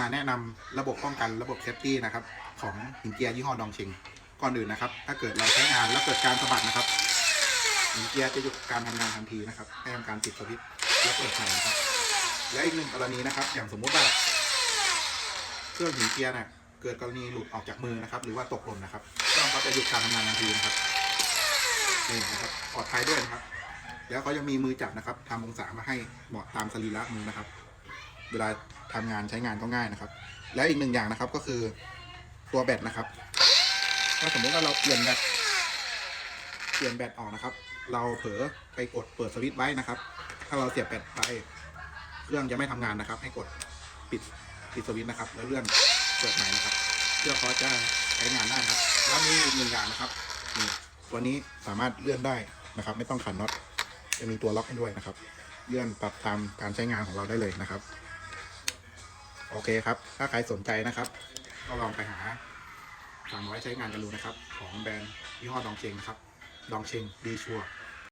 มาแนะนำระบบป้องกันระบบเซฟตี้นะครับของหินเจียร์ยี่ห้อดองเชงก่อนอื่นนะครับ ถ้าเกิดเราใช้งานแล้วเกิดการสะบัดนะครับหินเจียร์จะหยุดการทำงานทันทีนะครับให้ทำการปิดสวิตช์แล้วเปิดใหม่นะครับและอีกหนึ่งกรณีนะครับ อย่างสมมุติว่าเครื่องหินเจียเนี่ยเกิดกรณีหลุดออกจากมือนะครับ หรือว่าตกหล่นนะครับเครื่องเขาจะหยุดการทำงานทันทีนะครับนี่นะครับปลอดภัยด้วยนะครับ แล้วเขายังมีมือจับนะครับทำองศามาให้เหมาะตามสรีระมือนะครับ เวลา ทำงานใช้งานก็ง่ายนะครับ และอีกหนึ่งอย่างนะครับก็คือตัวแบตนะครับ ถ้าสมมติว่าเราเปลี่ยนแบตเปลี่ยนแบตออกนะครับ เราเผลอไปกดเปิดสวิตช์ไว้นะครับ ถ้าเราเสียบแบตไปเครื่องจะไม่ทำงานนะครับ ให้กดปิดปิดสวิตช์นะครับ แล้วเลื่อนเปิดใหม่นะครับเครื่อเขาจะใช้งานได้นะครับ แล้วมีอีกหนึ่งอย่างนะครับนี่ตัวนี้สามารถเลื่อนได้นะครับ ไม่ต้องขันน็อตจะมีตัวล็อกให้ด้วยนะครับ เลื่อนปรับตามการใช้งานของเราได้เลยนะครับ โอเคครับ ถ้าใครสนใจนะครับ ก็ลองไปหาสั่งไว้ใช้งานกันดูนะครับ ของแบรนด์ยี่ห้อดองเชงนะครับ ดองเชงดีชัวร์